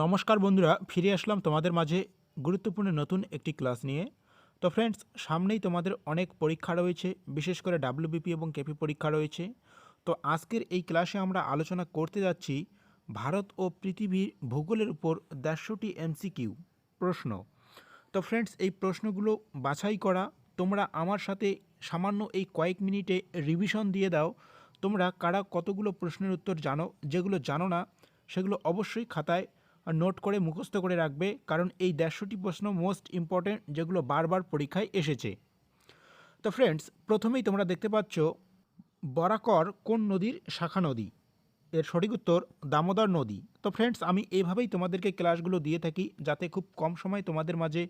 নমস্কার বন্ধুরা, ফিরে আসলাম তোমাদের মাঝে গুরুত্বপূর্ণ নতুন একটি ক্লাস নিয়ে। তো ফ্রেন্ডস সামনেই তোমাদের অনেক পরীক্ষা রয়েছে, বিশেষ করে ডাব্লিউবিপি এবং কেপি পরীক্ষা রয়েছে। তো আজকের এই ক্লাসে আমরা আলোচনা করতে যাচ্ছি ভারত ও পৃথিবীর ভূগোলের উপর দেড়শোটি এমসিকিউ প্রশ্ন। তো ফ্রেন্ডস এই প্রশ্নগুলো বাছাই করা, তোমরা আমার সাথে সামান্য এই কয়েক মিনিটে রিভিশন দিয়ে দাও। তোমরা কারা কতগুলো প্রশ্নের উত্তর জানো, যেগুলো জানো না, সেগুলো অবশ্যই খাতায় নোট করে মুখস্থ করে রাখবে, কারণ এই দেড়শোটি প্রশ্ন মোস্ট ইম্পর্ট্যান্ট যেগুলো বারবার পরীক্ষায় এসেছে। তো ফ্রেন্ডস প্রথমেই তোমরা দেখতে পাচ্ছ বরাকর কোন নদীর শাখা নদী? এর সঠিক উত্তর দামোদর নদী। তো ফ্রেন্ডস আমি এইভাবেই তোমাদেরকে ক্লাসগুলো দিয়ে থাকি, যাতে খুব কম সময় তোমাদের মাঝে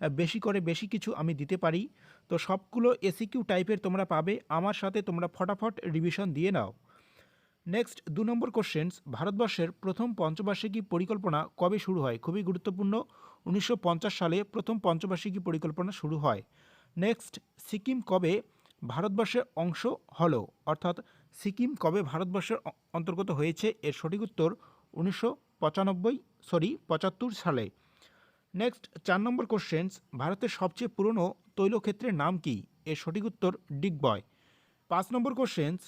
বেশি করে বেশি কিছু আমি দিতে পারি। তো সবগুলো এসিকিউ টাইপের তোমরা পাবে, আমার সাথে তোমরা ফটাফট রিভিশন দিয়ে নাও। নেক্সট দু নম্বর কোশ্চেন্স ভারতবর্ষের প্রথম পঞ্চবার্ষিকী পরিকল্পনা কবে শুরু হয়? খুবই গুরুত্বপূর্ণ। উনিশশো পঞ্চাশ সালে প্রথম পঞ্চবার্ষিকী পরিকল্পনা শুরু হয়। নেক্সট সিকিম কবে ভারতবর্ষের অংশ হলো? অর্থাৎ, সিকিম কবে ভারতবর্ষের অন্তর্গত হয়েছে? এর সঠিক উত্তর উনিশশো পঁচানব্বই সরি পঁচাত্তর সালে। নেক্সট চার নম্বর কোশ্চেন্স ভারতের সবচেয়ে পুরনো তৈলক্ষেত্রের নাম কি? এর সঠিক উত্তর ডিগবয়। পাঁচ নম্বর কোশ্চেন্স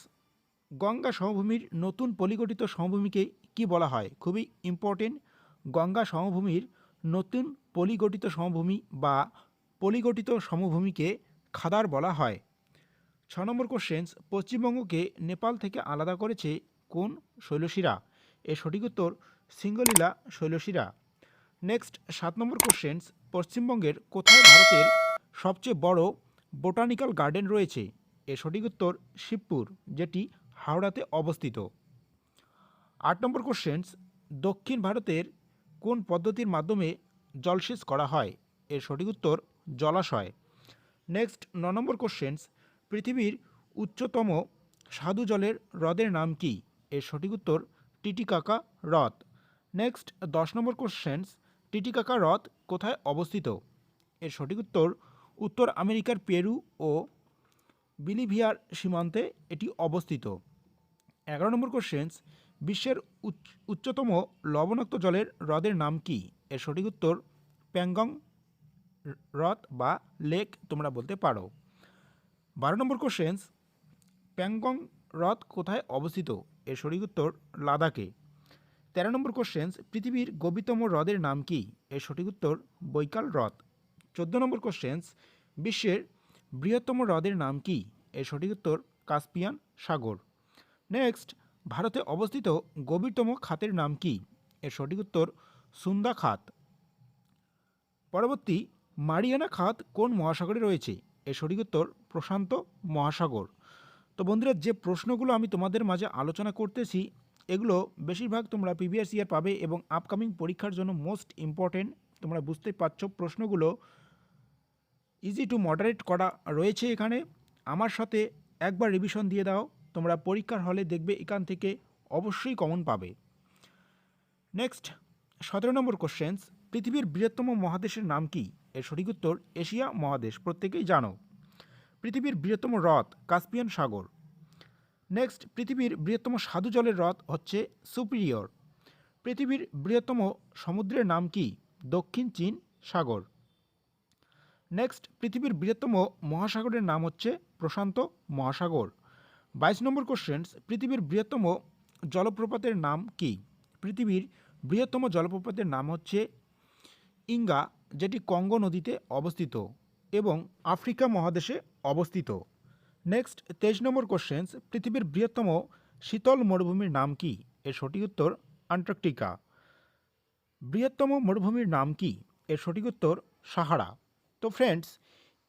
গঙ্গা সমভূমির নতুন পলিগঠিত সমভূমিকে কি বলা হয়? খুবই ইম্পর্টেন্ট গঙ্গা সমভূমির নতুন পলিগঠিত সমভূমি বা পলিগঠিত সমভূমিকে খাদার বলা হয়। ছ নম্বর কোশ্চেন্স পশ্চিমবঙ্গকে নেপাল থেকে আলাদা করেছে কোন শৈলশিরা? এর সঠিক উত্তর, সিঙ্গলীলা শৈলশিরা। নেক্সট সাত নম্বর কোশ্চেন্স পশ্চিমবঙ্গের কোথায় ভারতের সবচেয়ে বড় বোটানিক্যাল গার্ডেন রয়েছে? এর সঠিক উত্তর, শিবপুর, যেটি হাওড়াতে অবস্থিত। আট নম্বর কোশ্চেন্স দক্ষিণ ভারতের কোন পদ্ধতির মাধ্যমে জলসেচ করা হয়? এর সঠিক উত্তর, জলাশয়। নেক্সট ন নম্বর কোশ্চেন্স পৃথিবীর উচ্চতম স্বাদু জলের হ্রদের নাম কি? এর সঠিক উত্তর, টিটিকাকা হ্রদ। নেক্সট দশ নম্বর কোশ্চেন্স টিটিকাকা হ্রদ কোথায় অবস্থিত? এর সঠিক উত্তর উত্তর আমেরিকার পেরু ও বিলিভিয়ার সীমান্তে এটি অবস্থিত। এগারো নম্বর কোশ্চেন্স বিশ্বের উচ্চ- উচ্চতম লবণাক্ত জলের হ্রদের নাম কি? এর সঠিক উত্তর, প্যাংগং হ্রদ বা লেক তোমরা বলতে পারো। বারো নম্বর কোশ্চেন্স প্যাংগং হ্রদ কোথায় অবস্থিত? এর সঠিক উত্তর, লাদাখে। তেরো নম্বর কোশ্চেন্স পৃথিবীর গভীরতম হ্রদের নাম কি? এর সঠিক উত্তর, বৈকাল হ্রদ। চোদ্দ নম্বর কোশ্চেন্স বিশ্বের বৃহত্তম হ্রদের নাম কি? এর সঠিক উত্তর, কাস্পিয়ান সাগর। নেক্সট ভারতে অবস্থিত গভীরতম খাতের নাম কি? এর সঠিক উত্তর, সুন্দা খাত। পরবর্তী, মারিয়ানা খাত কোন মহাসাগরে রয়েছে? এর সঠিক উত্তর, প্রশান্ত মহাসাগর। তো বন্ধুরা, যে প্রশ্নগুলো আমি তোমাদের মাঝে আলোচনা করতেছি, এগুলো বেশিরভাগ তোমরা প্রিভিয়াস ইয়ার পাবে এবং আপকামিং পরীক্ষার জন্য মোস্ট ইম্পর্টেন্ট তোমরা বুঝতে পারছ প্রশ্নগুলো। ইজি টু মডারেট করা রয়েছে এখানে। আমার সাথে একবার রিভিশন দিয়ে দাও। তোমরা পরীক্ষার হলে দেখবে এখান থেকে অবশ্যই কমন পাবে। নেক্সট সতেরো নম্বর কোশ্চেন্স পৃথিবীর বৃহত্তম মহাদেশের নাম কি? এর সঠিক উত্তর, এশিয়া মহাদেশ, প্রত্যেকেই জানো। পৃথিবীর বৃহত্তম হ্রদ, কাস্পিয়ান সাগর। নেক্সট পৃথিবীর বৃহত্তম সাধু জলের হ্রদ হচ্ছে সুপিরিয়র। পৃথিবীর বৃহত্তম সমুদ্রের নাম কি? দক্ষিণ চীন সাগর। নেক্সট পৃথিবীর বৃহত্তম মহাসাগরের নাম হচ্ছে প্রশান্ত মহাসাগর। বাইশ নম্বর কোশ্চেন্স পৃথিবীর বৃহত্তম জলপ্রপাতের নাম কি? পৃথিবীর বৃহত্তম জলপ্রপাতের নাম হচ্ছে ইঙ্গা, যেটি কঙ্গো নদীতে অবস্থিত এবং আফ্রিকা মহাদেশে অবস্থিত। নেক্সট, তেইশ নম্বর কোশ্চেন্স পৃথিবীর বৃহত্তম শীতল মরুভূমির নাম কি? এর সঠিক উত্তর, আন্টার্কটিকা। বৃহত্তম মরুভূমির নাম কি? এর সঠিক উত্তর, সাহারা। তো ফ্রেন্ডস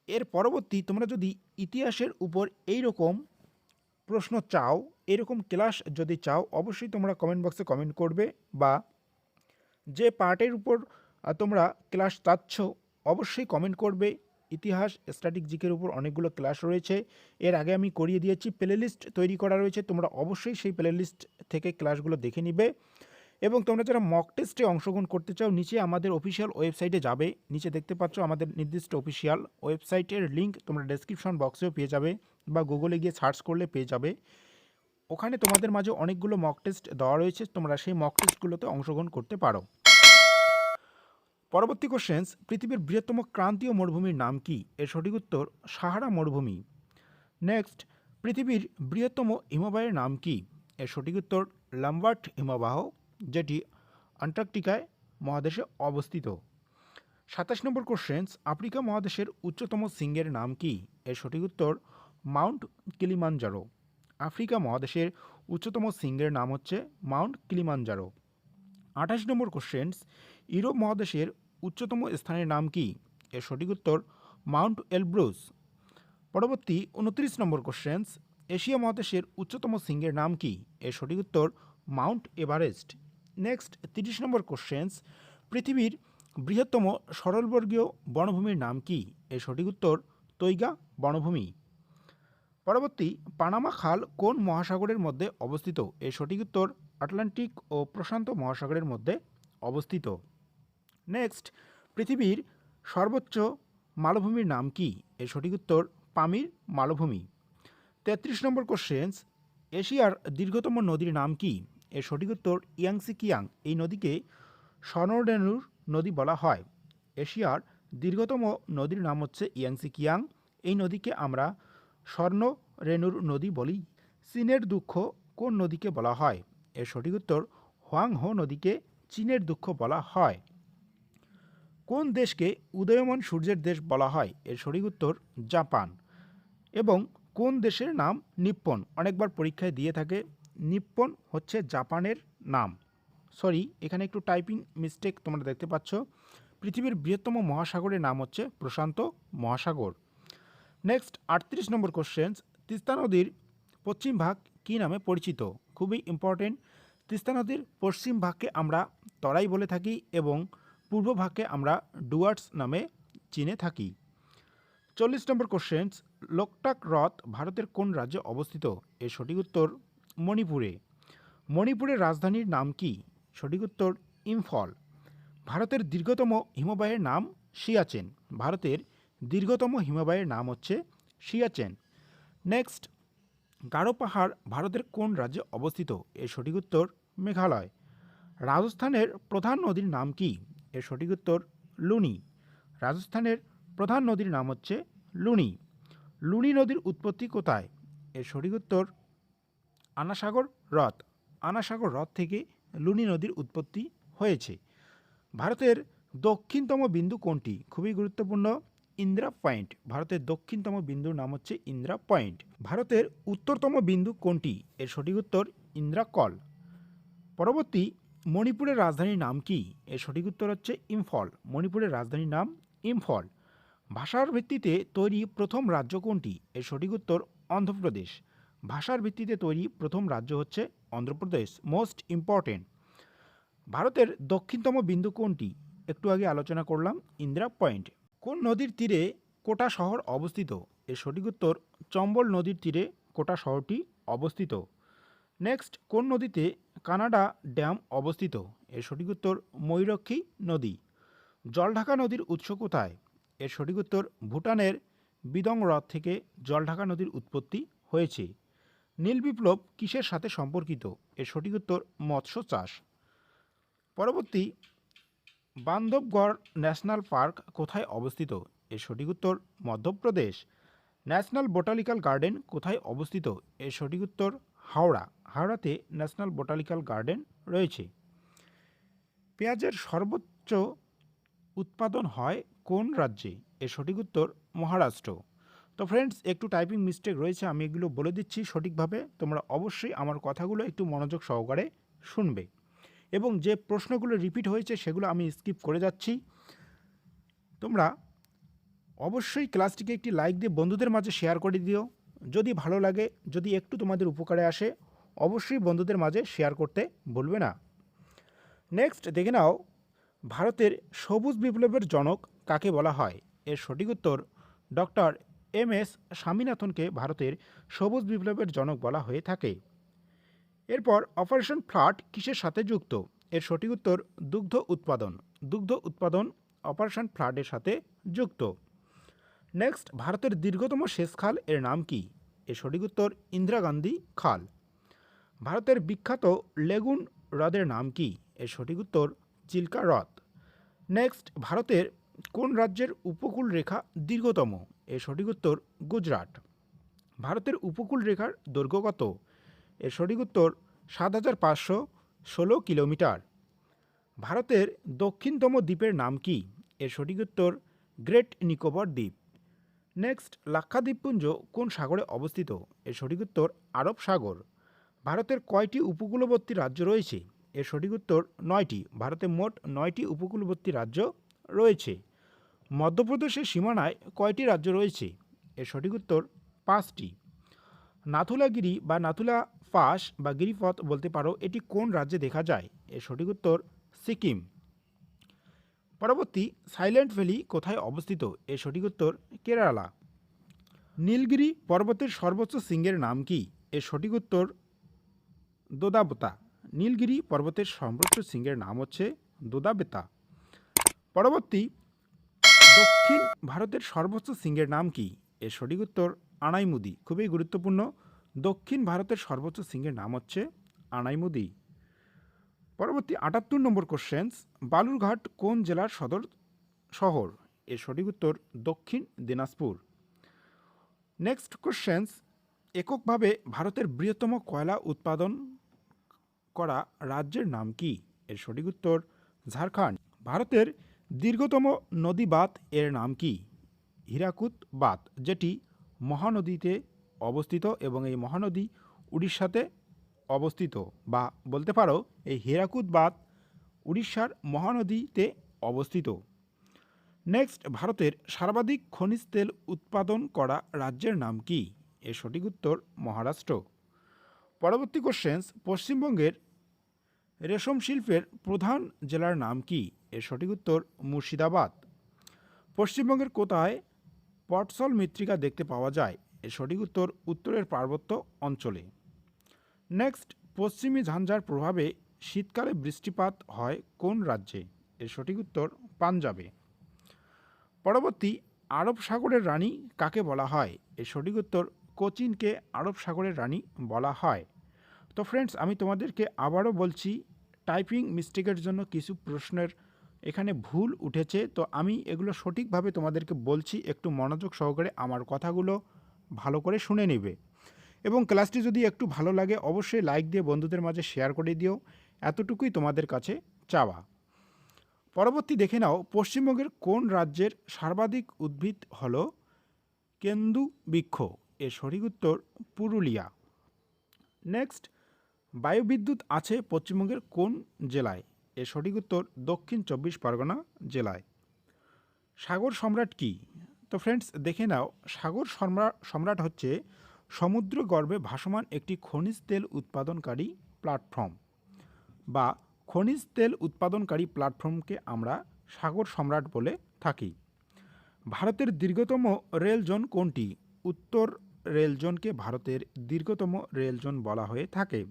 এর পরবর্তী তোমরা যদি ইতিহাসের উপর এই রকম প্রশ্ন চাও, এরকম ক্লাস যদি চাও, অবশ্যই তোমরা কমেন্ট বক্সে কমেন্ট করবে বা যে পার্টের উপর তোমরা ক্লাস চাচ্ছ, অবশ্যই কমেন্ট করবে। ইতিহাস স্ট্যাটিক জিকের উপর অনেকগুলো ক্লাস রয়েছে। এর আগে আমি করিয়ে দিয়েছি প্লেলিস্ট তৈরি করা রয়েছে, তোমরা অবশ্যই সেই প্লেলিস্ট থেকে ক্লাসগুলো দেখে নিবে। এবং তোমরা যারা মক টেস্টে অংশগ্রহণ করতে চাও, নিচে আমাদের অফিসিয়াল ওয়েবসাইটে যাবে। নিচে দেখতে পাচ্ছ আমাদের নির্দিষ্ট অফিসিয়াল ওয়েবসাইটের লিঙ্ক তোমরা ডেসক্রিপশন বক্সেও পেয়ে যাবে বা গুগলে গিয়ে সার্চ করলে পেয়ে যাবে। ওখানে তোমাদের মাঝে অনেকগুলো মক টেস্ট দেওয়া রয়েছে, তোমরা সেই মক টেস্টগুলোতে অংশগ্রহণ করতে পারো। পরবর্তী কোশ্চেন্স পৃথিবীর বৃহত্তম ক্রান্তীয় মরুভূমির নাম কি? এর সঠিক উত্তর, সাহারা মরুভূমি। নেক্সট পৃথিবীর বৃহত্তম হিমবাহের নাম কি? এর সঠিক উত্তর, লাম্বার্ট হিমবাহ। যেটি আন্টার্কটিকায় মহাদেশে অবস্থিত। সাতাশ নম্বর কোশ্চেন্স আফ্রিকা মহাদেশের উচ্চতম শৃঙ্গের নাম কি? এর সঠিক উত্তর, মাউন্ট কিলিমানজারো আফ্রিকা মহাদেশের উচ্চতম শৃঙ্গের নাম হচ্ছে মাউন্ট কিলিমানজারো আঠাশ নম্বর কোশ্চেন্স ইউরোপ মহাদেশের উচ্চতম স্থানের নাম কি? এর সঠিক উত্তর, মাউন্ট এলব্রুস। পরবর্তী উনত্রিশ নম্বর কোশ্চেন্স এশিয়া মহাদেশের উচ্চতম শৃঙ্গের নাম কি? এর সঠিক উত্তর, মাউন্ট এভারেস্ট। নেক্সট তিরিশ নম্বর কোশ্চেন্স পৃথিবীর বৃহত্তম সরলবর্গীয় বনভূমির নাম কি? এর সঠিক উত্তর, তৈগা বনভূমি। পরবর্তী, পানামা খাল কোন মহাসাগরের মধ্যে অবস্থিত? এর সঠিক উত্তর, আটলান্টিক ও প্রশান্ত মহাসাগরের মধ্যে অবস্থিত। নেক্সট পৃথিবীর সর্বোচ্চ মালভূমির নাম কি? এর সঠিক উত্তর, পামির মালভূমি। তেত্রিশ নম্বর কোশ্চেন্স এশিয়ার দীর্ঘতম নদীর নাম কি? এর সঠিক উত্তর ইয়াংসি কিয়াং এই নদীকে স্বর্ণরেণুর নদী বলা হয়। এশিয়ার দীর্ঘতম নদীর নাম হচ্ছে ইয়াংসি কিয়াং এই নদীকে আমরা স্বর্ণ রেণুর নদী বলি। চীনের দুঃখ কোন নদীকে বলা হয়? এর সঠিক উত্তর হোয়াং হো নদীকে চীনের দুঃখ বলা হয়। কোন দেশকে উদয়মান সূর্যের দেশ বলা হয়? এর সঠিক উত্তর জাপান। এবং কোন দেশের নাম নিপ্পন? অনেকবার পরীক্ষায় দিয়ে থাকে নিপ্পন হচ্ছে জাপানের নাম। সরি এখানে একটু টাইপিং মিস্টেক তোমরা দেখতে পাচ্ছ। পৃথিবীর বৃহত্তম মহাসাগরের নাম হচ্ছে প্রশান্ত মহাসাগর। নেক্সট আটত্রিশ নম্বর কোশ্চেন্স তিস্তা নদীর পশ্চিম ভাগ কী নামে পরিচিত? খুবই ইম্পর্টেন্ট তিস্তা নদীর পশ্চিম ভাগকে আমরা তরাই বলে থাকি এবং পূর্ব ভাগকে আমরা ডুয়ার্টস নামে চিনে থাকি। চল্লিশ নম্বর কোশ্চেন্স লোকটাক হ্রদ ভারতের কোন রাজ্যে অবস্থিত? এর সঠিক উত্তর মণিপুরে। মণিপুরের রাজধানীর নাম কি? সঠিক উত্তর, ইম্ফল। ভারতের দীর্ঘতম হিমবাহের নাম সিয়াচেন। ভারতের দীর্ঘতম হিমবাহের নাম হচ্ছে সিয়াচেন। নেক্সট, গারো পাহাড় ভারতের কোন রাজ্যে অবস্থিত? এর সঠিক উত্তর, মেঘালয়। রাজস্থানের প্রধান নদীর নাম কি? এর সঠিক উত্তর, লুনি। রাজস্থানের প্রধান নদীর নাম হচ্ছে লুনি। লুনি নদীর উৎপত্তি কোথায়? এর সঠিক উত্তর আনাসাগর হ্রদ। আনাসাগর হ্রদ থেকে লুনি নদীর উৎপত্তি হয়েছে। ভারতের দক্ষিণতম বিন্দু কোনটি? খুবই গুরুত্বপূর্ণ। ইন্দ্রা পয়েন্ট। ভারতের দক্ষিণতম বিন্দুর নাম হচ্ছে ইন্দ্রা পয়েন্ট। ভারতের উত্তরতম বিন্দু কোনটি? এর সঠিক উত্তর ইন্দিরা কল। পরবর্তী মণিপুরের রাজধানীর নাম কি? এর সঠিক উত্তর হচ্ছে ইম্ফল। মণিপুরের রাজধানীর নাম ইম্ফল। ভাষার ভিত্তিতে তৈরি প্রথম রাজ্য কোনটি? এর সঠিক উত্তর অন্ধ্রপ্রদেশ। ভাষার ভিত্তিতে তৈরি প্রথম রাজ্য হচ্ছে অন্ধ্রপ্রদেশ মোস্ট ইম্পর্টেন্ট ভারতের দক্ষিণতম বিন্দু কোনটি? একটু আগে আলোচনা করলাম, ইন্দিরা পয়েন্ট। কোন নদীর তীরে কোটা শহর অবস্থিত? এর সঠিক উত্তর, চম্বল নদীর তীরে কোটা শহরটি অবস্থিত। নেক্সট কোন নদীতে কানাডা ড্যাম অবস্থিত? এর সঠিক উত্তর, ময়ূরক্ষী নদী। জলঢাকা নদীর উৎস কোথায়? এর সঠিক উত্তর, ভুটানের বিদং হ্রদ থেকে জলঢাকা নদীর উৎপত্তি হয়েছে। নীল বিপ্লব কিসের সাথে সম্পর্কিত? এর সঠিক উত্তর, মৎস্য চাষ। পরবর্তী, বান্ধবগড় ন্যাশনাল পার্ক কোথায় অবস্থিত? এর সঠিক উত্তর, মধ্যপ্রদেশ। ন্যাশনাল বোটানিক্যাল গার্ডেন কোথায় অবস্থিত? এর সঠিক উত্তর, হাওড়া। হাওড়াতে ন্যাশনাল বোটানিক্যাল গার্ডেন রয়েছে। পেঁয়াজের সর্বোচ্চ উৎপাদন হয় কোন রাজ্যে? এর সঠিক উত্তর, মহারাষ্ট্র। তো ফ্রেন্ডস একটু টাইপিং মিস্টেক রয়েছে, আমি এগুলো বলে দিচ্ছি সঠিকভাবে। তোমরা অবশ্যই আমার কথাগুলো একটু মনোযোগ সহকারে শুনবে। এবং যে প্রশ্নগুলো রিপিট হয়েছে, সেগুলো আমি স্কিপ করে যাচ্ছি। তোমরা অবশ্যই ক্লাসটিকে একটি লাইক দিয়ে বন্ধুদের মাঝে শেয়ার করে দিও। যদি ভালো লাগে, যদি একটু তোমাদের উপকারে আসে, অবশ্যই বন্ধুদের মাঝে শেয়ার করতে ভুলবে না। নেক্সট দেখে নাও, ভারতের সবুজ বিপ্লবের জনক কাকে বলা হয়? এর সঠিক উত্তর ডক্টর এম এস স্বামীনাথনকে ভারতের সবুজ বিপ্লবের জনক বলা হয়ে থাকে। এরপর অপারেশন ফ্লাড কিসের সাথে যুক্ত? এর সঠিক উত্তর, দুগ্ধ উৎপাদন। দুগ্ধ উৎপাদন অপারেশন ফ্লাডের সাথে যুক্ত। নেক্সট, ভারতের দীর্ঘতম শেষ খাল এর নাম কি? এর সঠিক উত্তর, ইন্দিরা গান্ধী খাল। ভারতের বিখ্যাত লেগুন হ্রদের নাম কি? এর সঠিক উত্তর, চিল্কা হ্রদ। নেক্সট, ভারতের কোন রাজ্যের উপকূল রেখা দীর্ঘতম? এর সঠিক উত্তর গুজরাট। ভারতের উপকূল রেখার দৈর্ঘ্য কত? এর সঠিক উত্তর সাত হাজার পাঁচশো ষোলো কিলোমিটার। ভারতের দক্ষিণতম দ্বীপের নাম কি? এর সঠিক উত্তর গ্রেট নিকোবর দ্বীপ। নেক্সট, লাক্ষাদ্বীপপুঞ্জ কোন সাগরে অবস্থিত? এর সঠিক উত্তর আরব সাগর। ভারতের কয়টি উপকূলবর্তী রাজ্য রয়েছে? এর সঠিক উত্তর নয়টি। ভারতে মোট নয়টি উপকূলবর্তী রাজ্য রয়েছে। মধ্যপ্রদেশের সীমানায় কয়টি রাজ্য রয়েছে? এর সঠিক উত্তর পাঁচটি। নাথুলাগিরি বা নাথুলা পাস বা গিরিপথ বলতে পারো, এটি কোন রাজ্যে দেখা যায়? এর সঠিক উত্তর সিকিম। পরবর্তী, সাইলেন্ট ভ্যালি কোথায় অবস্থিত? এর সঠিক উত্তর কেরালা। নীলগিরি পর্বতের সর্বোচ্চ শৃঙ্গের নাম কি? এর সঠিক উত্তর দোদাবতা। নীলগিরি পর্বতের সর্বোচ্চ শৃঙ্গের নাম হচ্ছে দোদাবেতা। পরবর্তী দক্ষিণ ভারতের সর্বোচ্চ শৃঙ্গের নাম কি? এর সঠিক উত্তর আনাইমুদি। খুবই গুরুত্বপূর্ণ। দক্ষিণ ভারতের সর্বোচ্চ শৃঙ্গের নাম হচ্ছে আনাইমুদি। পরবর্তী আটাত্তর নম্বর কোশ্চেন্স বালুরঘাট কোন জেলার সদর শহর? এর সঠিক উত্তর দক্ষিণ দিনাজপুর। নেক্সট কোশ্চেন্স এককভাবে ভারতের বৃহত্তম কয়লা উৎপাদন করা রাজ্যের নাম কি? এর সঠিক উত্তর ঝাড়খণ্ড। ভারতের দীর্ঘতম নদী বাঁধ এর নাম কি? হীরাকুদ বাঁধ, যেটি মহানদীতে অবস্থিত এবং এই মহানদী উড়িষ্যাতে অবস্থিত বা বলতে পারো এই হীরাকুদ বাঁধ উড়িষ্যার মহানদীতে অবস্থিত। নেক্সট, ভারতের সর্বাধিক খনিজ তেল উৎপাদন করা রাজ্যের নাম কি? এর সঠিক উত্তর মহারাষ্ট্র। পরবর্তী কোশ্চেন্স পশ্চিমবঙ্গের রেশম শিল্পের প্রধান জেলার নাম কি? এর সঠিক উত্তর মুর্শিদাবাদ। পশ্চিমবঙ্গের কোথায় পটসল মৃত্তিকা দেখতে পাওয়া যায়? এর সঠিক উত্তর উত্তরের পার্বত্য অঞ্চলে। নেক্সট, পশ্চিমী ঝঞ্ঝার প্রভাবে শীতকালে বৃষ্টিপাত হয় কোন রাজ্যে? এর সঠিক উত্তর পাঞ্জাবে। পরবর্তী, আরব সাগরের রানী কাকে বলা হয়? এর সঠিক উত্তর কোচিনকে আরব সাগরের রানী বলা হয়। তো ফ্রেন্ডস আমি তোমাদেরকে আবারও বলছি টাইপিং মিস্টেকের জন্য কিছু প্রশ্নের এখানে ভুল উঠেছে, তো আমি এগুলো সঠিকভাবে তোমাদেরকে বলছি, একটু মনোযোগ সহকারে আমার কথাগুলো ভালো করে শুনে নেবে। এবং ক্লাসটি যদি একটু ভালো লাগে, অবশ্যই লাইক দিয়ে বন্ধুদের মাঝে শেয়ার করে দিও। এতটুকুই তোমাদের কাছে চাওয়া। পরবর্তী দেখে নাও, পশ্চিমবঙ্গের কোন রাজ্যের সর্বাধিক উদ্ভিদ হল কেন্দু বৃক্ষ? এর সঠিক উত্তর পুরুলিয়া। নেক্সট, বায়ুবিদ্যুৎ আছে পশ্চিমবঙ্গের কোন জেলায়? এর সঠিক উত্তর দক্ষিণ চব্বিশ পরগনা জেলায়। সাগর সম্রাট কি? তো ফ্রেন্ডস দেখে নাও, সাগর সম্রাট সম্রাট হচ্ছে সমুদ্র গর্ভে ভাসমান একটি খনিজ তেল উৎপাদনকারী প্ল্যাটফর্ম বা খনিজ তেল উৎপাদনকারী প্ল্যাটফর্মকে আমরা সাগর সম্রাট বলে থাকি। ভারতের দীর্ঘতম রেল জোন কোনটি? উত্তর রেল জোনকে ভারতের দীর্ঘতম রেল জোন বলা হয়ে থাকে।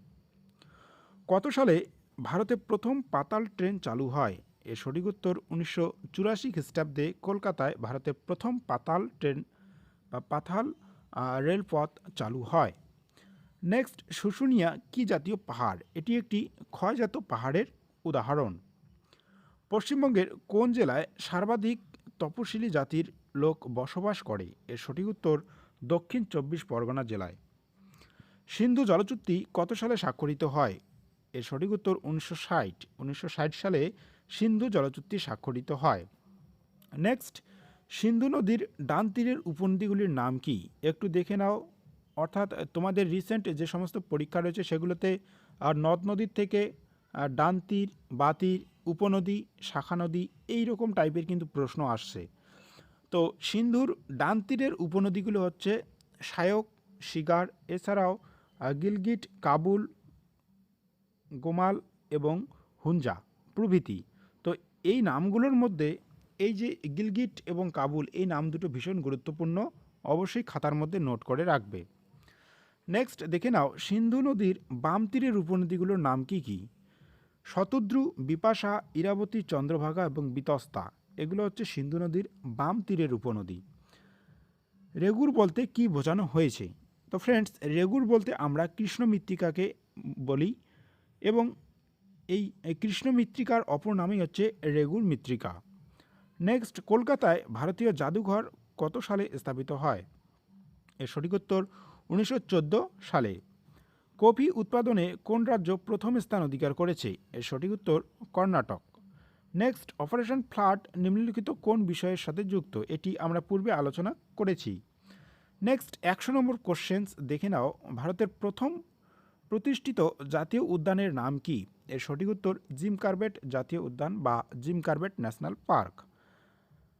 কত সালে ভারতে প্রথম পাতাল ট্রেন চালু হয়। এর সঠিক উত্তর উনিশশো চুরাশি খ্রিস্টাব্দে কলকাতায় ভারতের প্রথম পাতাল ট্রেন বা পাতাল রেলপথ চালু হয়। নেক্সট, শুশুনিয়া কি জাতীয় পাহাড়? এটি একটি ক্ষয়জাত পাহাড়ের উদাহরণ। পশ্চিমবঙ্গের কোন জেলায় সর্বাধিক তপশিলি জাতির লোক বসবাস করে? এর সঠিক উত্তর দক্ষিণ চব্বিশ পরগনা জেলায়। সিন্ধু জলচুক্তি কত সালে স্বাক্ষরিত হয়? এর সঠিক উত্তর উনিশশো ষাট। উনিশশো সালে সিন্ধু জলচুক্তি স্বাক্ষরিত হয়। নেক্সট সিন্ধু নদীর ডান তীরের উপনদীগুলির নাম কি? একটু দেখে নাও। অর্থাৎ তোমাদের রিসেন্ট যে সমস্ত পরীক্ষা রয়েছে সেগুলোতে আর নদ নদীর থেকে ডান তীর, বা তীর, উপনদী, শাখা নদী এই রকম টাইপের কিন্তু প্রশ্ন আসছে। তো সিন্ধুর ডান তীরের উপনদীগুলো হচ্ছে সায়ক শিগার, এছাড়াও গিলগিট, কাবুল গোমাল এবং হুঞ্জা প্রভৃতি। তো এই নামগুলোর মধ্যে এই যে গিলগিট এবং কাবুল, এই নাম দুটো ভীষণ গুরুত্বপূর্ণ, অবশ্যই খাতার মধ্যে নোট করে রাখবে। নেক্সট দেখে নাও, সিন্ধু নদীর বাম তীরের উপনদীগুলোর নাম কি কি? শতদ্রু, বিপাশা, ইরাবতী, চন্দ্রভাগা এবং বিতস্তা। এগুলো হচ্ছে সিন্ধু নদীর বাম তীরের উপনদী। রেগুর বলতে কি বোঝানো হয়েছে? তো ফ্রেন্ডস রেগুর বলতে আমরা কৃষ্ণ মৃত্তিকাকে বলি এবং এই কৃষ্ণ মৃত্তিকার অপর নামই হচ্ছে রেগুর মৃত্তিকা। নেক্সট কলকাতায় ভারতীয় জাদুঘর কত সালে স্থাপিত হয়? এর সঠিক উত্তর উনিশশো চোদ্দ সালে। কফি উৎপাদনে কোন রাজ্য প্রথম স্থান অধিকার করেছে? এর সঠিক উত্তর কর্ণাটক। নেক্সট অপারেশন ফ্লাড নিম্নলিখিত কোন বিষয়ের সাথে যুক্ত? এটি আমরা পূর্বে আলোচনা করেছি। নেক্সট একশো নম্বর কোশ্চেন্স দেখে নাও। ভারতের প্রথম প্রতিষ্ঠিত জাতীয় উদ্যানের নাম কি? এর সঠিক উত্তর জিম কার্বেট জাতীয় উদ্যান বা জিম কার্বেট ন্যাশনাল পার্ক।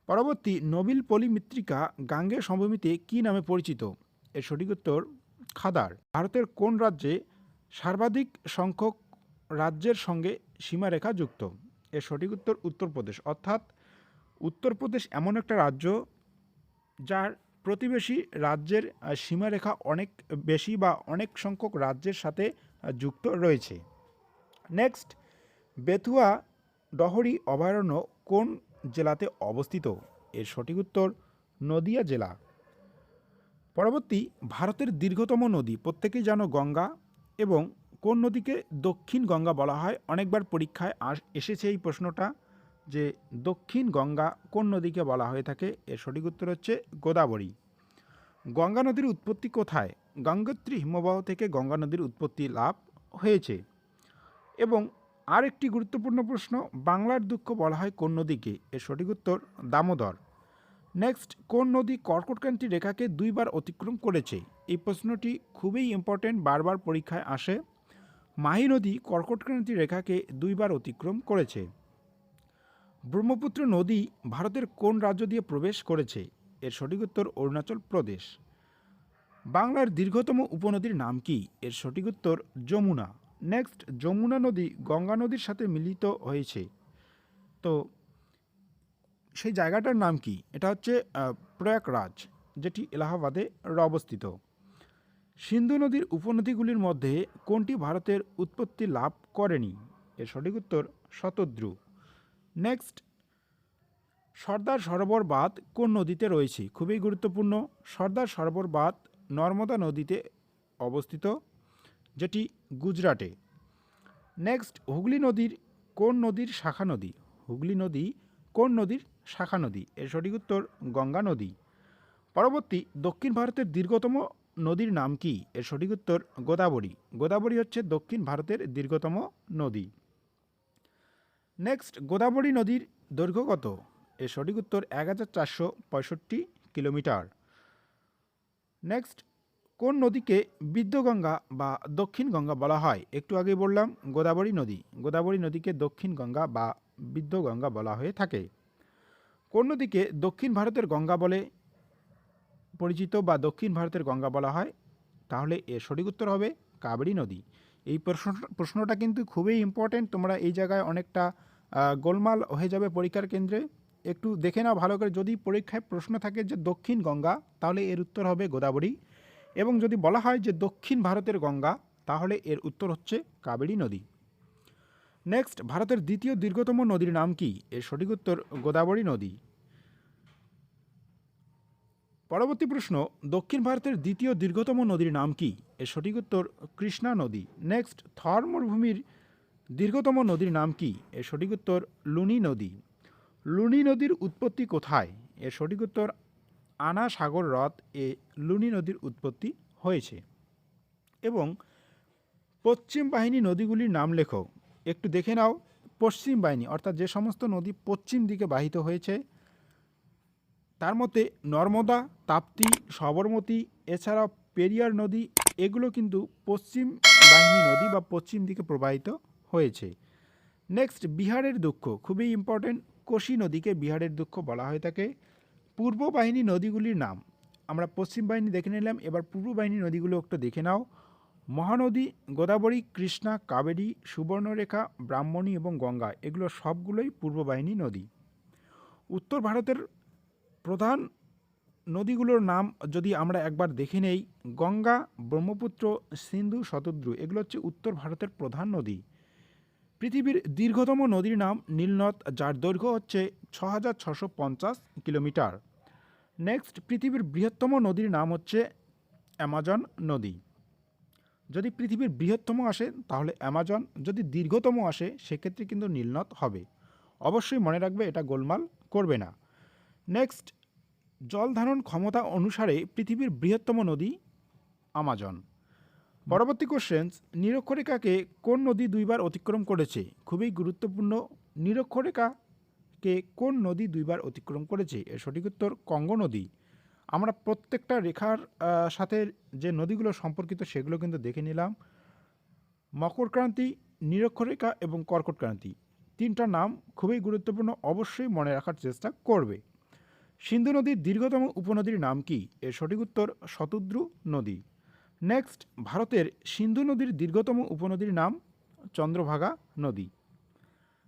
পরবর্তী নোবেল পলি মৃত্তিকা গাঙ্গেয় সমভূমিতে কী নামে পরিচিত? এর সঠিক উত্তর খাদার। ভারতের কোন রাজ্যে সর্বাধিক সংখ্যক রাজ্যের সঙ্গে সীমারেখা যুক্ত? এর সঠিক উত্তর উত্তরপ্রদেশ। অর্থাৎ উত্তরপ্রদেশ এমন একটা রাজ্য যার প্রতিবেশী রাজ্যের সীমারেখা অনেক বেশি বা অনেক সংখ্যক রাজ্যের সাথে যুক্ত রয়েছে। নেক্সট বেথুয়া, ডহরি অভয়ারণ্য কোন জেলাতে অবস্থিত? এর সঠিক উত্তর, নদিয়া জেলা। পরবর্তী, ভারতের দীর্ঘতম নদী, প্রত্যেকেই জানো গঙ্গা এবং কোন নদীকে দক্ষিণ গঙ্গা বলা হয়? অনেকবার পরীক্ষায় এসেছে এই প্রশ্নটা। যে দক্ষিণ গঙ্গা কোন নদীকে বলা হয়ে থাকে? এর সঠিক উত্তর হচ্ছে গোদাবরী। গঙ্গা নদীর উৎপত্তি কোথায়? গঙ্গোত্রী হিমবাহ থেকে গঙ্গা নদীর উৎপত্তি লাভ হয়েছে। এবং আরেকটি গুরুত্বপূর্ণ প্রশ্ন, বাংলার দুঃখ বলা হয় কোন নদীকে? এর সঠিক উত্তর, দামোদর। নেক্সট, কোন নদী কর্কটক্রান্তি রেখাকে দুইবার অতিক্রম করেছে? এই প্রশ্নটি খুবই ইম্পর্টেন্ট বারবার পরীক্ষায় আসে। মাহি নদী কর্কটক্রান্তি রেখাকে দুইবার অতিক্রম করেছে। ব্রহ্মপুত্র নদী ভারতের কোন রাজ্য দিয়ে প্রবেশ করেছে? এর সঠিক উত্তর অরুণাচল প্রদেশ। বাংলার দীর্ঘতম উপনদীর নাম কি? এর সঠিক উত্তর যমুনা। নেক্সট যমুনা নদী গঙ্গা নদীর সাথে মিলিত হয়েছে। তো সেই জায়গাটার নাম কি? এটা হচ্ছে প্রয়াগরাজ, যেটি এলাহাবাদে অবস্থিত। সিন্ধু নদীর উপনদীগুলির মধ্যে কোনটি ভারতের উৎপত্তি লাভ করেনি? এর সঠিক উত্তর শতদ্রু। নেক্সট সর্দার সরোবর বাঁধ কোন নদীতে রয়েছে? খুবই গুরুত্বপূর্ণ। সর্দার সরোবর বাঁধ নর্মদা নদীতে অবস্থিত, যেটি গুজরাটে। নেক্সট হুগলি নদীর কোন নদীর শাখা নদী? হুগলি নদী কোন নদীর শাখা নদী? এর সঠিক উত্তর গঙ্গা নদী। পরবর্তী, দক্ষিণ ভারতের দীর্ঘতম নদীর নাম কি? এর সঠিক উত্তর গোদাবরী। গোদাবরী হচ্ছে দক্ষিণ ভারতের দীর্ঘতম নদী। নেক্সট গোদাবরী নদীর দৈর্ঘ্য কত? এর সঠিক উত্তর এক হাজার চারশো পঁয়ষট্টি কিলোমিটার। নেক্সট কোন নদীকে বিদ্যগঙ্গা বা দক্ষিণ গঙ্গা বলা হয়? একটু আগে বললাম, গোদাবরী নদী। গোদাবরী নদীকে দক্ষিণ গঙ্গা বা বিদ্যগঙ্গা বলা হয়ে থাকে। কোন নদীকে দক্ষিণ ভারতের গঙ্গা বলে পরিচিত বা দক্ষিণ ভারতের গঙ্গা বলা হয়? তাহলে এর সঠিক উত্তর হবে কাবেরী নদী। এই প্রশ্ন, প্রশ্নটা কিন্তু খুবই ইম্পর্টেন্ট তোমরা এই জায়গায় অনেকটা গোলমাল হয়ে যাবে পরীক্ষার কেন্দ্রে। একটু দেখে নাও ভালো করে। যদি পরীক্ষায় প্রশ্ন থাকে যে দক্ষিণ গঙ্গা, তাহলে এর উত্তর হবে গোদাবরী। এবং যদি বলা হয় যে দক্ষিণ ভারতের গঙ্গা, তাহলে এর উত্তর হচ্ছে কাবেরী নদী। নেক্সট ভারতের দ্বিতীয় দীর্ঘতম নদীর নাম কি? এর সঠিক উত্তর গোদাবরী নদী। পরবর্তী প্রশ্ন, দক্ষিণ ভারতের দ্বিতীয় দীর্ঘতম নদীর নাম কি? এর সঠিক উত্তর, কৃষ্ণা নদী। নেক্সট থর মরুভূমির দীর্ঘতম নদীর নাম কি? এর সঠিক উত্তর, লুনি নদী। লুনি নদীর উৎপত্তি কোথায়? এর সঠিক উত্তর আনা সাগর হ্রদ এ লুনি নদীর উৎপত্তি হয়েছে। এবং পশ্চিম বাহিনী নদীগুলির নাম লেখো। একটু দেখে নাও, পশ্চিম বাহিনী, অর্থাৎ যে সমস্ত নদী পশ্চিম দিকে বাহিত হয়েছে তার মধ্যে নর্মদা, তাপ্তি, সবরমতী, এছাড়াও পেরিয়ার নদী, এগুলো কিন্তু পশ্চিম বাহিনী নদী বা পশ্চিম দিকে প্রবাহিত হয়েছে। নেক্সট বিহারের দুঃখ। খুবই ইম্পর্টেন্ট কোশি নদীকে বিহারের দুঃখ বলা হয়ে থাকে। পূর্ব বাহিনী নদীগুলির নাম। আমরা পশ্চিম বাহিনী দেখে নিলাম, এবার পূর্ব বাহিনী নদীগুলো একটু দেখে নাও। মহানদী, গোদাবরী, কৃষ্ণা, কাবেরী, সুবর্ণরেখা, ব্রাহ্মণী এবং গঙ্গা, এগুলো সবগুলোই পূর্ব বাহিনী নদী। উত্তর ভারতের প্রধান নদীগুলোর নাম যদি আমরা একবার দেখে নেই, গঙ্গা, ব্রহ্মপুত্র, সিন্ধু, শতদ্রু, এগুলো হচ্ছে উত্তর ভারতের প্রধান নদী। পৃথিবীর দীর্ঘতম নদীর নাম নীলনদ, যার দৈর্ঘ্য হচ্ছে ছ হাজার ছশো পঞ্চাশ কিলোমিটার। নেক্সট পৃথিবীর বৃহত্তম নদীর নাম হচ্ছে অ্যামাজন নদী। যদি পৃথিবীর বৃহত্তম আসে, তাহলে অ্যামাজন যদি দীর্ঘতম আসে, সেক্ষেত্রে কিন্তু নীলনদ হবে। অবশ্যই মনে রাখবে, এটা গোলমাল করবে না। নেক্সট জল ধারণ ক্ষমতা অনুসারে পৃথিবীর বৃহত্তম নদী আমাজন। পরবর্তী কোশ্চেন্স নিরক্ষরেখাকে কোন নদী দুইবার অতিক্রম করেছে? খুবই গুরুত্বপূর্ণ। নিরক্ষরেখাকে কোন নদী দুইবার অতিক্রম করেছে? এর সঠিক উত্তর, কঙ্গ নদী। আমরা প্রত্যেকটা রেখার সাথে যে নদীগুলো সম্পর্কিত সেগুলো কিন্তু দেখে নিলাম। মকরক্রান্তি নিরক্ষরেখা এবং কর্কটক্রান্তি তিনটা নাম খুবই গুরুত্বপূর্ণ, অবশ্যই মনে রাখার চেষ্টা করবে। সিন্ধু নদীর দীর্ঘতম উপনদীর নাম কি? এর সঠিক উত্তর শতদ্রু নদী। নেক্সট, ভারতের সিন্ধু নদীর দীর্ঘতম উপনদীর নাম চন্দ্রভাগা নদী।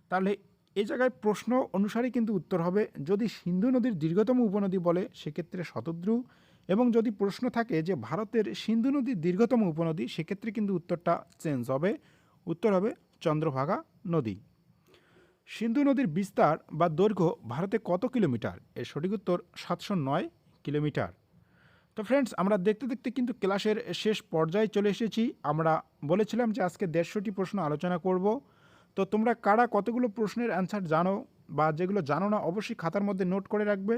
তাহলে এই জায়গায় প্রশ্ন অনুসারে কিন্তু উত্তর হবে। যদি সিন্ধু নদীর দীর্ঘতম উপনদী বলে, সেক্ষেত্রে শতদ্রু। এবং যদি প্রশ্ন থাকে যে ভারতের সিন্ধু নদীর দীর্ঘতম উপনদী, সেক্ষেত্রে কিন্তু উত্তরটা চেঞ্জ হবে। উত্তর হবে চন্দ্রভাগা নদী। সিন্ধু নদীর বিস্তার বা দৈর্ঘ্য ভারতে কত কিলোমিটার? এর সঠিক উত্তর সাতশো নয় কিলোমিটার। তো ফ্রেন্ডস আমরা দেখতে দেখতে কিন্তু ক্লাসের শেষ পর্যায়ে চলে এসেছি। আমরা বলেছিলাম যে আজকে দেড়শোটি প্রশ্ন আলোচনা করব। তো তোমরা কারা কতগুলো প্রশ্নের অ্যান্সার জানো বা যেগুলো জানো না অবশ্যই খাতার মধ্যে নোট করে রাখবে।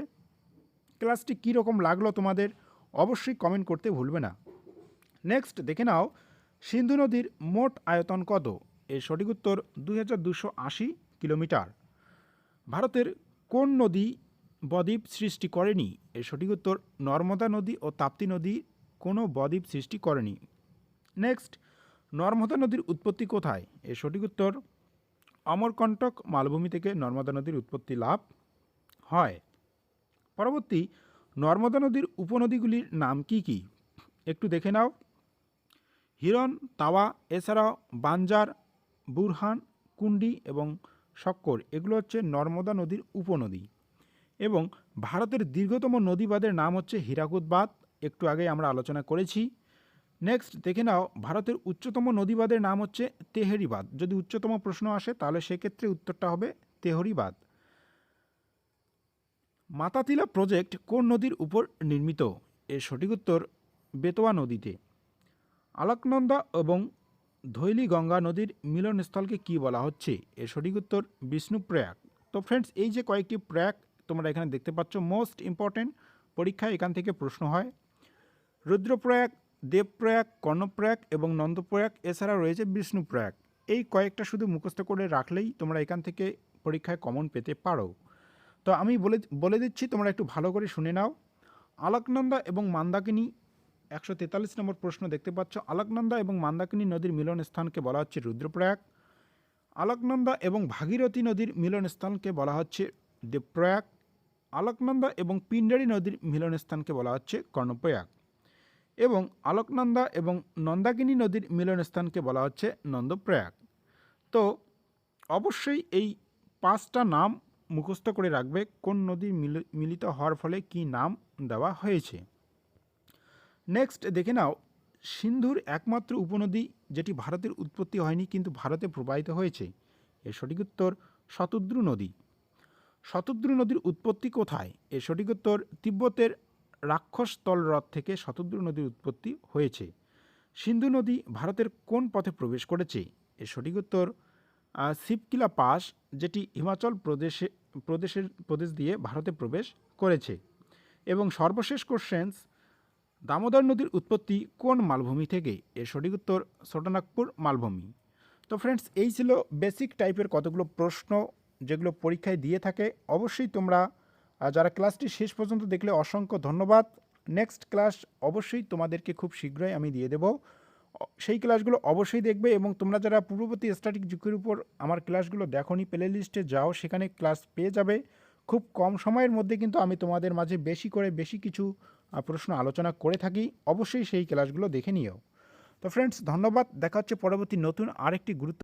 ক্লাসটি কী রকম লাগল তোমাদের অবশ্যই কমেন্ট করতে ভুলবে না। নেক্সট দেখে নাও, সিন্ধু নদীর মোট আয়তন কত? এর সঠিক উত্তর দুই হাজার কিলোমিটার। ভারতের কোন নদী বদ্বীপ সৃষ্টি করেনি? এর সঠিক উত্তর, নর্মদা নদী ও তাপ্তি নদী কোনো বদ্বীপ সৃষ্টি করেনি। নেক্সট, নর্মদা নদীর উৎপত্তি কোথায়? এর সঠিক উত্তর, অমরকণ্টক মালভূমি থেকে নর্মদা নদীর উৎপত্তি লাভ হয়। পরবর্তী, নর্মদা নদীর উপনদীগুলির নাম কি কি? একটু দেখে নাও। হিরণ, তাওয়া, এছাড়াও বাঞ্জার, বুরহান, কুন্ডি এবং শক্কর, এগুলো হচ্ছে নর্মদা নদীর উপনদী। এবং ভারতের দীর্ঘতম নদীবাদের নাম হচ্ছে হীরাকুদ বাঁধ একটু আগে আমরা আলোচনা করেছি। নেক্সট দেখে নাও, ভারতের উচ্চতম নদীবাদের নাম হচ্ছে তেহেরি বাঁধ যদি উচ্চতম প্রশ্ন আসে, তাহলে সেক্ষেত্রে উত্তরটা হবে তেহরি বাঁধ মাতাতিলা প্রজেক্ট কোন নদীর উপর নির্মিত? এর সঠিক উত্তর বেতোয়া নদীতে। আলাকনন্দা এবং ধৈলি গঙ্গা নদীর মিলনস্থলকে কি বলা হচ্ছে? এর সঠিক উত্তর বিষ্ণুপ্রয়াগ। তো ফ্রেন্ডস এই যে কয়েকটি প্রয়াগ তোমরা এখানে দেখতে পাচ্ছ মোস্ট ইম্পর্ট্যান্ট পরীক্ষায় এখান থেকে প্রশ্ন হয়। রুদ্রপ্রয়াগ, দেবপ্রয়াগ, কর্ণপ্রয়াগ এবং নন্দপ্রয়াগ, এছাড়া রয়েছে বিষ্ণুপ্রয়াগ। এই কয়েকটা শুধু মুখস্থ করে রাখলেই তোমরা এখান থেকে পরীক্ষায় কমন পেতে পারো। তো আমি বলে বলে দিচ্ছি, তোমরা একটু ভালো করে শুনে নাও। আলাকনন্দা এবং মান্দাকিনী একশো তেতাল্লিশ নম্বর প্রশ্ন দেখতে পাচ্ছ, আলাকনন্দা এবং মান্দাকিনী নদীর মিলন স্থানকে বলা হচ্ছে রুদ্রপ্রয়াগ। আলাকনন্দা এবং ভাগীরথী নদীর মিলন স্থানকে বলা হচ্ছে দেবপ্রয়াগ। আলোকনন্দা এবং পিণ্ডারি নদীর মিলনস্থানকে বলা হচ্ছে কর্ণপ্রয়াগ। এবং আলোকনন্দা এবং নন্দাকিনী নদীর মিলনস্থানকে বলা হচ্ছে নন্দপ্রয়াগ। তো অবশ্যই এই পাঁচটা নাম মুখস্থ করে রাখবে কোন নদীর মিল- মিলিত হওয়ার ফলে কি নাম দেওয়া হয়েছে। নেক্সট দেখে নাও, সিন্ধুর একমাত্র উপনদী যেটি ভারতের উৎপত্তি হয়নি, কিন্তু ভারতে প্রবাহিত হয়েছে। এর সঠিক উত্তর, শতদ্রু নদী। শতদ্রু নদীর উৎপত্তি কোথায়? এর সঠিক উত্তর, তিব্বতের রাক্ষসতল হ্রদ থেকে শতদ্রু নদীর উৎপত্তি হয়েছে। সিন্ধু নদী ভারতের কোন পথে প্রবেশ করেছে? এর সঠিক উত্তর শিবকিলা পাস, যেটি হিমাচল প্রদেশে, প্রদেশের প্রদেশ দিয়ে ভারতে প্রবেশ করেছে। এবং সর্বশেষ কোশ্চেন্স দামোদর নদীর উৎপত্তি কোন মালভূমি থেকে? এর সঠিক উত্তর ছোটনাগপুর মালভূমি। তো ফ্রেন্ডস এই ছিল বেসিক টাইপের কতগুলো প্রশ্ন যেগুলো পরীক্ষায় দিয়ে থাকে। অবশ্যই তোমরা যারা ক্লাসটি শেষ পর্যন্ত দেখলে অসংখ্য ধন্যবাদ। নেক্সট ক্লাস অবশ্যই তোমাদেরকে খুব শীঘ্রই আমি দিয়ে দেবো। সেই ক্লাসগুলো অবশ্যই দেখবে এবং তোমরা যারা পূর্ববর্তী স্ট্যাটিক যুগের উপর আমার ক্লাসগুলো দেখোনি প্লে লিস্টে যাও, সেখানে ক্লাস পেয়ে যাবে। খুব কম সময়ের মধ্যে কিন্তু আমি তোমাদের মাঝে বেশি করে বেশি কিছু প্রশ্ন আলোচনা করে থাকি, অবশ্যই সেই ক্লাসগুলো দেখে নিও। তো ফ্রেন্ডস ধন্যবাদ। দেখা হচ্ছে পরবর্তী নতুন আরেকটি গুরুত্ব